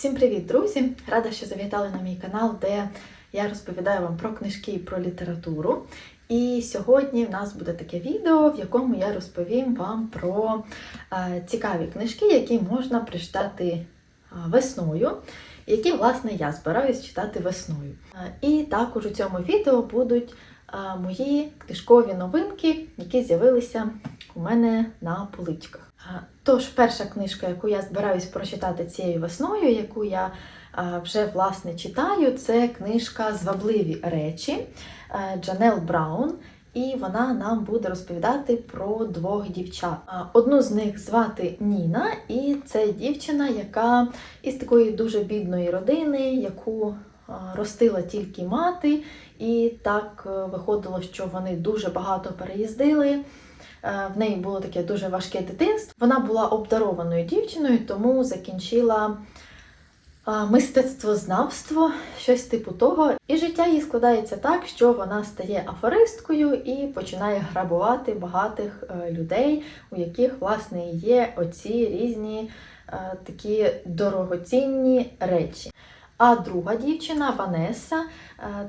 Всім привіт, друзі! Рада, що завітали на мій канал, де я розповідаю вам про книжки і про літературу. І сьогодні в нас буде таке відео, в якому я розповім вам про е, цікаві книжки, які можна прочитати е, весною, які, власне, я збираюсь читати весною. Е, і також у цьому відео будуть мої книжкові новинки, які з'явилися у мене на поличках. Тож, перша книжка, яку я збираюсь прочитати цією весною, яку я вже власне читаю, це книжка Звабливі речі е, Джанел Браун. І вона нам буде розповідати про двох дівчат. Одну з них звати Ніна, і це дівчина, яка із такої дуже бідної родини, яку ростила тільки мати, і так е, виходило, що вони дуже багато переїздили. Е, В неї було таке дуже важке дитинство. Вона була обдарованою дівчиною, тому закінчила е, мистецтвознавство, щось типу того. І життя їй складається так, що вона стає афористкою і починає грабувати багатих е, людей, у яких власне є оці різні такі дорогоцінні речі. А друга дівчина, Ванеса,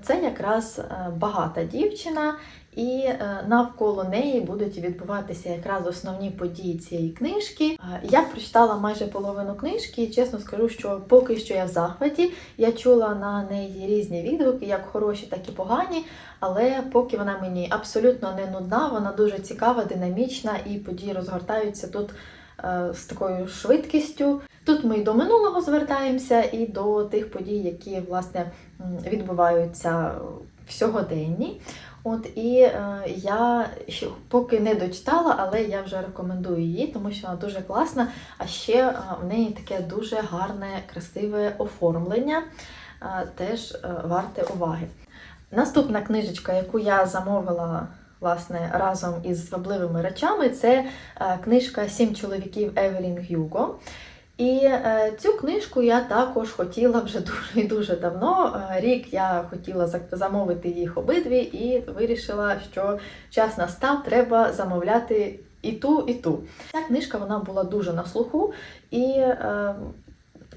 це якраз багата дівчина, і е, навколо неї будуть відбуватися якраз основні події цієї книжки. Е, Я прочитала майже половину книжки, і чесно скажу, що поки що я в захваті. Я чула на неї різні відгуки, як хороші, так і погані. Але поки вона мені абсолютно не нудна, вона дуже цікава, динамічна, і події розгортаються тут е, з такою швидкістю. Тут ми і до минулого звертаємося, і до тих подій, які власне відбуваються в сьогоденні. От і е, я ще поки не дочитала, але я вже рекомендую її, тому що вона дуже класна. А ще е, в неї таке дуже гарне, красиве оформлення, е, теж е, варте уваги. Наступна книжечка, яку я замовила власне разом із звабливими речами, це е, книжка Сім чоловіків Евелін Гюго. І е, цю книжку я також хотіла вже дуже і дуже давно. Е, Рік я хотіла за- замовити їх обидві і вирішила, що час настав, треба замовляти і ту, і ту. Ця книжка вона була дуже на слуху, і е,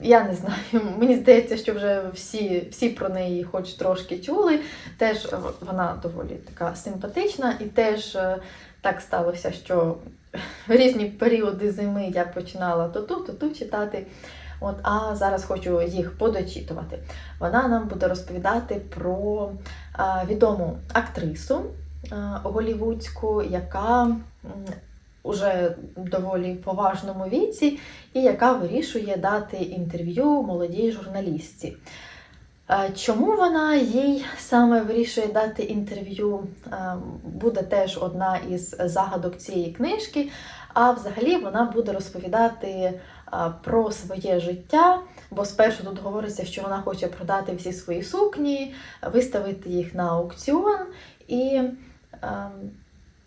я не знаю, мені здається, що вже всі, всі про неї хоч трошки чули. Теж е, вона доволі така симпатична, і теж е, так сталося, що різні періоди зими я починала то ту, то ту читати. От, а зараз хочу їх подочитувати. Вона нам буде розповідати про відому актрису а, голівудську, яка уже доволі поважному віці, і яка вирішує дати інтерв'ю молодій журналістці. Е, Чому вона їй саме вирішує дати інтерв'ю, е, буде теж одна із загадок цієї книжки. А взагалі вона буде розповідати е, про своє життя, бо спершу тут говориться, що вона хоче продати всі свої сукні, виставити їх на аукціон і е,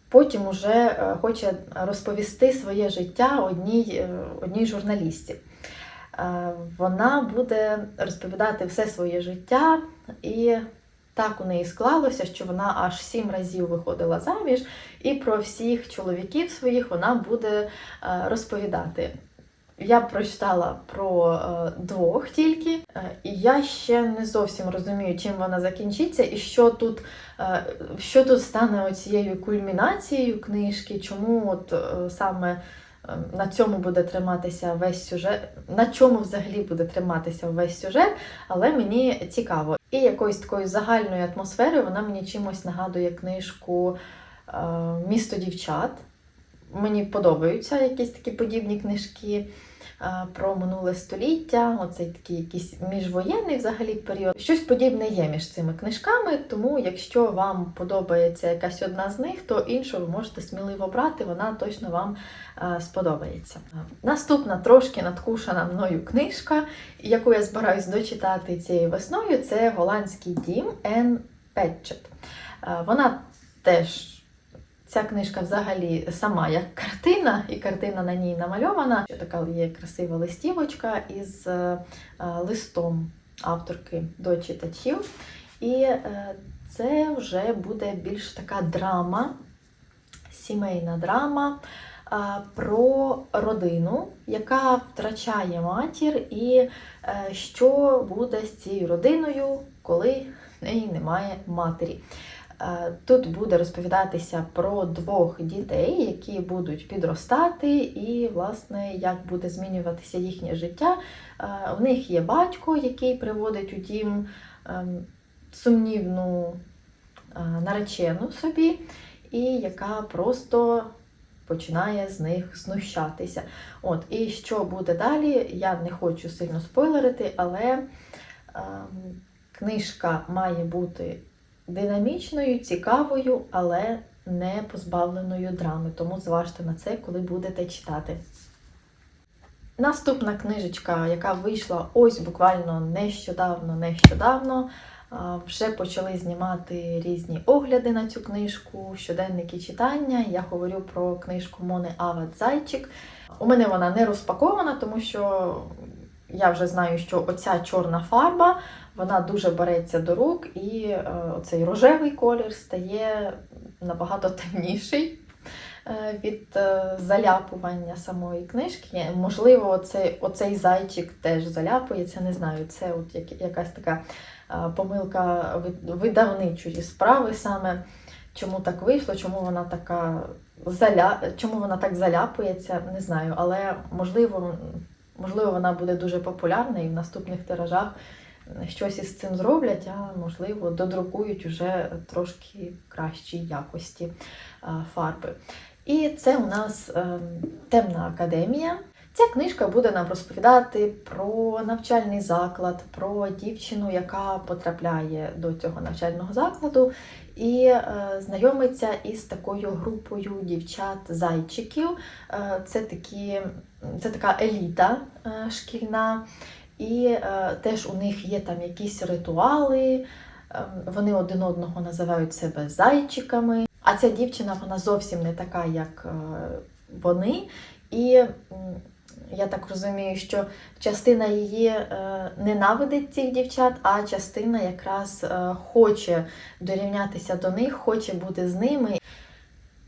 потім уже е, хоче розповісти своє життя одній, е, одній журналістці. Е, Вона буде розповідати все своє життя, і так у неї склалося, що вона аж сім разів виходила заміж, і про всіх чоловіків своїх вона буде розповідати. Я прочитала про е, двох тільки, е, і я ще не зовсім розумію, чим вона закінчиться, і що тут, е, що тут стане оцією кульмінацією книжки, чому от е, саме е, на цьому буде триматися весь сюжет, на чому взагалі буде триматися весь сюжет, але мені цікаво. І якоюсь такою загальною атмосферою вона мені чимось нагадує книжку е, Місто дівчат. Мені подобаються якісь такі подібні книжки е, про минуле століття, оцей такий якийсь міжвоєнний взагалі період. Щось подібне є між цими книжками, тому якщо вам подобається якась одна з них, то іншу ви можете сміливо брати, вона точно вам е, сподобається. Наступна трошки надкушена мною книжка, яку я збираюсь дочитати цією весною, це голландський дім Ен Петчет. Е, Вона теж. Ця книжка взагалі сама як картина, і картина на ній намальована. Ще така є красива листівочка із е, е, листом авторки до читачів. І е, це вже буде більш така драма, сімейна драма. про родину, яка втрачає матір, і е, що буде з цією родиною, коли в неї немає матері. Е, Тут буде розповідатися про двох дітей, які будуть підростати, і, власне, як буде змінюватися їхнє життя. Е, У них є батько, який приводить у дім ем, сумнівну е, наречену собі, і яка просто починає з них знущатися. От, і що буде далі, я не хочу сильно спойлерити, але ем, книжка має бути динамічною, цікавою, але не позбавленою драми. Тому зважте на це, коли будете читати. Наступна книжечка, яка вийшла ось буквально нещодавно, нещодавно. Вже почали знімати різні огляди на цю книжку, щоденники читання. Я говорю про книжку Мони Ават Зайчик. У мене вона не розпакована, тому що я вже знаю, що оця чорна фарба вона дуже береться до рук, і е, оцей рожевий колір стає набагато темніший е, від е, заляпування самої книжки. Можливо, оцей, оцей зайчик теж заляпується, не знаю. Це от якась така помилка видавничої справи саме. Чому так вийшло, чому вона така заля... чому вона так заляпується, не знаю. Але можливо, можливо, вона буде дуже популярна і в наступних тиражах щось із цим зроблять, а можливо, додрукують уже трошки кращій якості фарби. І це у нас ем, темна академія. Ця книжка буде нам розповідати про навчальний заклад, про дівчину, яка потрапляє до цього навчального закладу, і е, знайомиться із такою групою дівчат-зайчиків. Е, це, такі, це така еліта е, шкільна. І е, теж у них є там якісь ритуали, е, вони один одного називають себе зайчиками. А ця дівчина вона зовсім не така, як е, вони. І м, я так розумію, що частина її е, ненавидить цих дівчат, а частина якраз е, хоче дорівнятися до них, хоче бути з ними.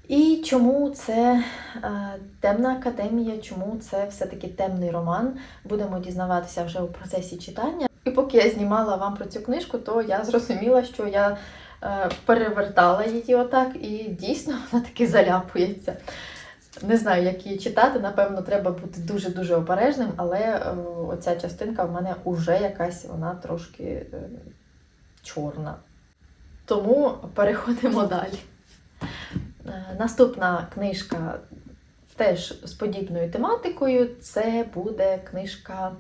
І чому це е, темна академія, чому це все-таки темний роман? Будемо дізнаватися вже у процесі читання. І поки я знімала вам про цю книжку, то я зрозуміла, що я е, перевертала її отак, і дійсно вона таки заляпується. Не знаю, як її читати. Напевно, треба бути дуже-дуже обережним, але е, оця частинка в мене вже якась вона трошки чорна. Тому переходимо далі. Наступна книжка теж з подібною тематикою. Це буде книжка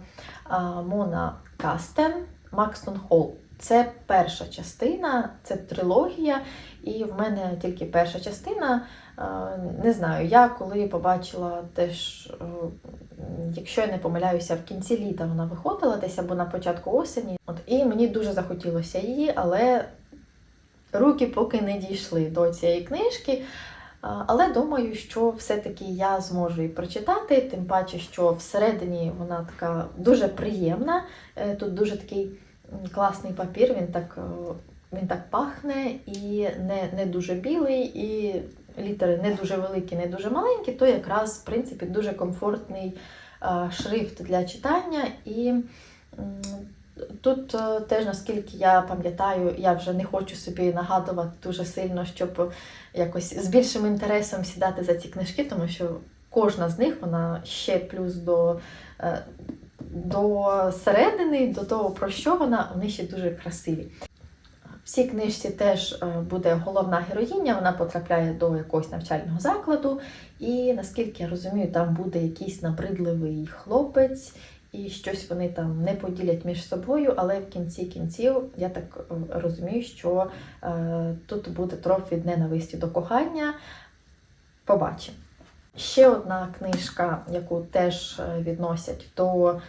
Мона Кастен Макстон Холл. Це перша частина, це трилогія, і в мене тільки перша частина. Не знаю, я коли побачила теж, е, якщо я не помиляюся, в кінці літа вона виходила десь або на початку осені. От, і мені дуже захотілося її, але руки поки не дійшли до цієї книжки. Але думаю, що все-таки я зможу її прочитати, тим паче, що всередині вона така дуже приємна. Е, Тут дуже такий класний папір, він так, е, він так пахне і не, не дуже білий, і літери не дуже великі, не дуже маленькі, то якраз, в принципі, дуже комфортний шрифт для читання. І Тут е, теж, наскільки я пам'ятаю, я вже не хочу собі нагадувати дуже сильно, щоб якось з більшим інтересом сідати за ці книжки, тому що кожна з них вона ще плюс до, е, до середини, до того, про що вона, вони ще дуже красиві. В цій книжці теж е, буде головна героїня, вона потрапляє до якогось навчального закладу, і наскільки я розумію, там буде якийсь набридливий хлопець, і щось вони там не поділять між собою, але в кінці кінців я так е, розумію, що е, тут буде трохи від ненависті до кохання. Побачимо. Ще одна книжка, яку теж е, відносять до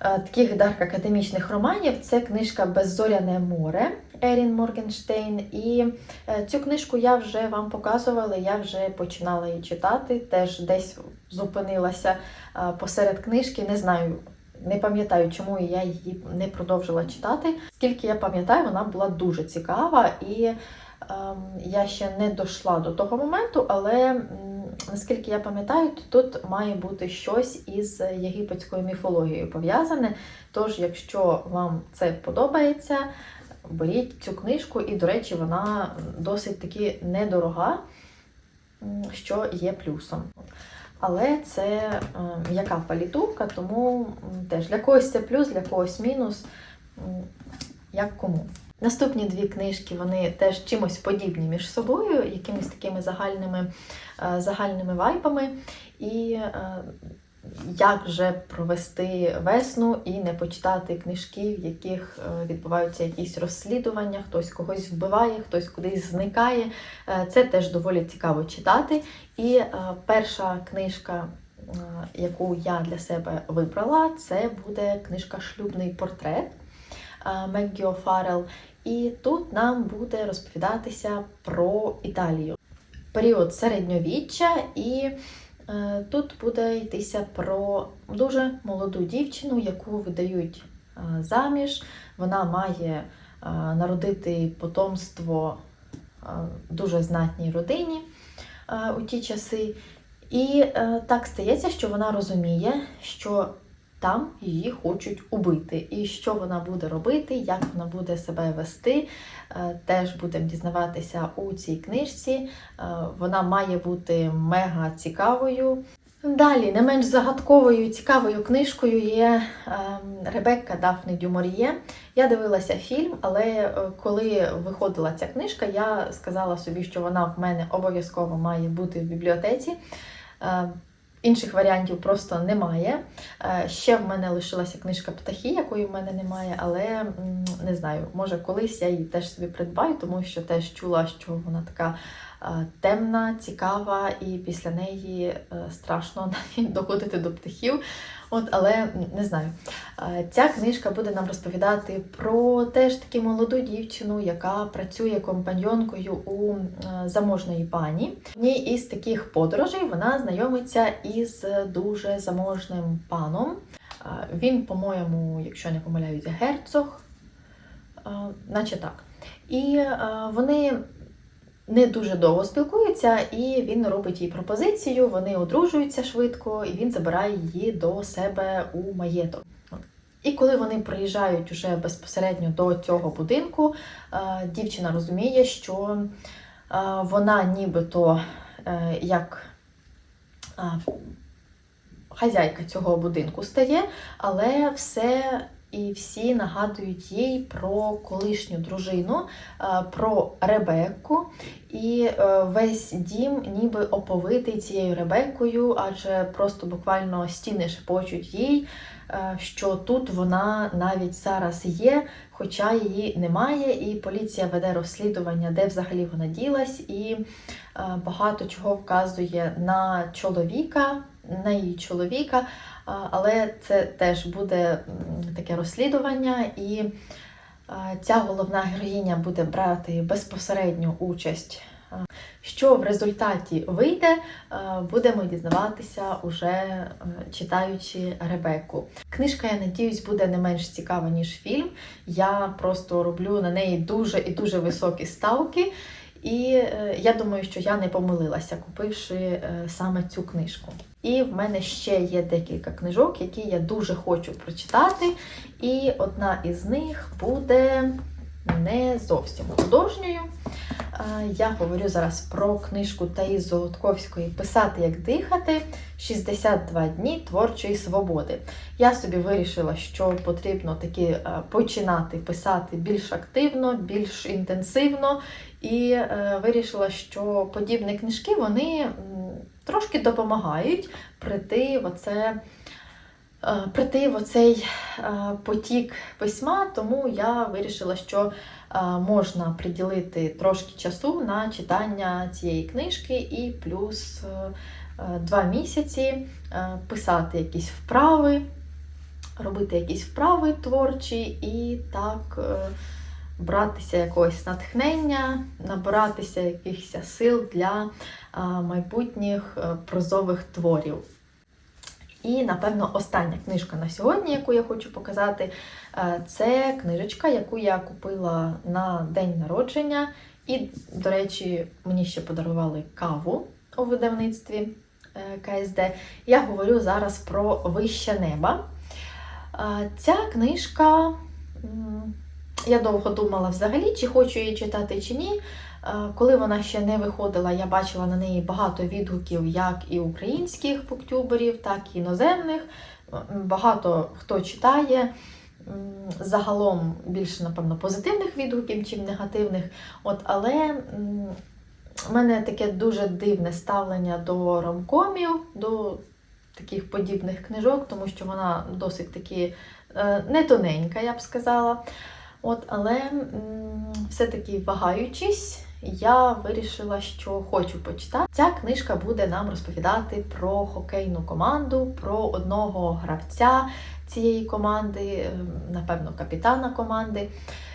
таких дарк академічних романів, це книжка Беззоряне море Ерін Моргенштейн. І е, цю книжку я вже вам показувала, я вже починала її читати, теж десь зупинилася е, посеред книжки. Не знаю, не пам'ятаю, чому я її не продовжила читати. Скільки я пам'ятаю, вона була дуже цікава, і ем, я ще не дійшла до того моменту, але наскільки я пам'ятаю, то тут має бути щось із єгипетською міфологією пов'язане. Тож, якщо вам це подобається, беріть цю книжку, і, до речі, вона досить таки недорога, що є плюсом. Але це е, м'яка палітурка, тому теж для когось це плюс, для когось мінус, як кому. Наступні дві книжки вони теж чимось подібні між собою, якимись такими загальними, е, загальними вайбами. І е, як же провести весну і не почитати книжки, в яких е, відбуваються якісь розслідування, хтось когось вбиває, хтось кудись зникає. Це теж доволі цікаво читати. І перша книжка, яку я для себе вибрала, це буде книжка Шлюбний портрет Меггі О'Фаррелл. І тут нам буде розповідатися про Італію. Період середньовіччя, і е, тут буде йтися про дуже молоду дівчину, яку видають е, заміж. Вона має е, народити потомство е, дуже знатній родині е, у ті часи. І е, так стається, що вона розуміє, що там її хочуть убити. І що вона буде робити, як вона буде себе вести, е, теж будемо дізнаватися у цій книжці. Е, Вона має бути мега цікавою. Далі, не менш загадковою і цікавою книжкою є ем, Ребекка Дафни Дюмор'є. Я дивилася фільм, але е, коли виходила ця книжка, я сказала собі, що вона в мене обов'язково має бути в бібліотеці. Інших варіантів просто немає. Е, Ще в мене лишилася книжка Птахи, якої в мене немає, але не знаю, може колись я її теж собі придбаю, тому що теж чула, що вона така темна, цікава, і після неї е, страшно навіть доходити до птахів. От, але не знаю. Е, Ця книжка буде нам розповідати про теж таки молоду дівчину, яка працює компаньонкою у е, заможної пані. Одній із таких подорожей вона знайомиться із дуже заможним паном. Е, Він, по-моєму, якщо не помиляюсь, герцог, е, наче так. І е, вони не дуже довго спілкуються, і він робить їй пропозицію. Вони одружуються швидко, і він забирає її до себе у маєток. І коли вони приїжджають уже безпосередньо до цього будинку, е, дівчина розуміє, що е, вона нібито е, як хазяйка цього будинку стає, але все і всі нагадують їй про колишню дружину, е, про Ребекку. І е, весь дім ніби оповитий цією Ребеккою, адже просто буквально стіни шепочуть їй, е, що тут вона навіть зараз є, хоча її немає, і поліція веде розслідування, де взагалі вона ділась, і багато чого вказує на чоловіка, на її чоловіка. Але це теж буде таке розслідування, і ця головна героїня буде брати безпосередню участь. Що в результаті вийде, будемо дізнаватися уже е, читаючи Ребекку. Книжка, я надіюсь, буде не менш цікава, ніж фільм. Я просто роблю на неї дуже і дуже високі ставки. І е, я думаю, що я не помилилася, купивши е, саме цю книжку. І в мене ще є декілька книжок, які я дуже хочу прочитати. І одна із них буде не зовсім художньою. Я говорю зараз про книжку Таї Золотковської Писати як дихати 62 дні творчої свободи. Я собі вирішила, що потрібно таки е, починати писати більш активно, більш інтенсивно, і е, вирішила, що подібні книжки вони трошки допомагають прийти в оце. е, Прийти в оцей потік письма, тому я вирішила, що можна приділити трошки часу на читання цієї книжки, і плюс е, е, два місяці е, писати якісь вправи, робити якісь вправи творчі і так е, братися якогось натхнення, набиратися якихось сил для е, майбутніх е, прозових творів. І, напевно, остання книжка на сьогодні, яку я хочу показати, е, це книжечка, яку я купила на день народження. І, до речі, мені ще подарували каву у видавництві е, КСД. Я говорю зараз про Вище неба. Е, Ця книжка, я довго думала взагалі, чи хочу її читати, чи ні. Е, Коли вона ще не виходила, я бачила на неї багато відгуків як і українських буктюберів, так і іноземних. Багато хто читає. Загалом більше, напевно, позитивних відгуків, чим негативних. От, але у мене таке дуже дивне ставлення до ромкомів, до таких подібних книжок, тому що вона досить таки е, не тоненька, я б сказала. От, але все-таки вагаючись, я вирішила, що хочу почитати. Ця книжка буде нам розповідати про хокейну команду, про одного гравця цієї команди, ем, напевно, капітана команди,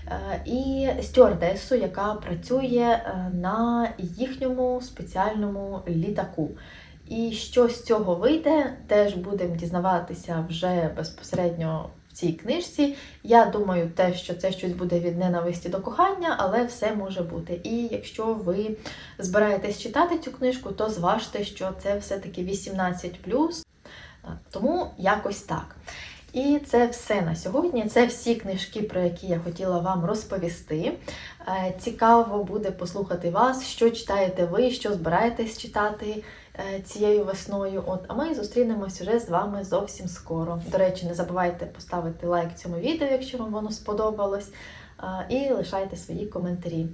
е, і стюардесу, яка працює е, на їхньому спеціальному літаку. І що з цього вийде, теж будемо дізнаватися вже безпосередньо цій книжці. Я думаю, те, що це щось буде від ненависті до кохання, але все може бути. І якщо ви збираєтесь читати цю книжку, то зважте, що це все-таки 18. Тому якось так. І це все на сьогодні. Це всі книжки, про які я хотіла вам розповісти. Е, Цікаво буде послухати вас, що читаєте ви, що збираєтесь читати цією весною. От, а ми зустрінемось вже з вами зовсім скоро. До речі, не забувайте поставити лайк цьому відео, якщо вам воно сподобалось, е, і лишайте свої коментарі.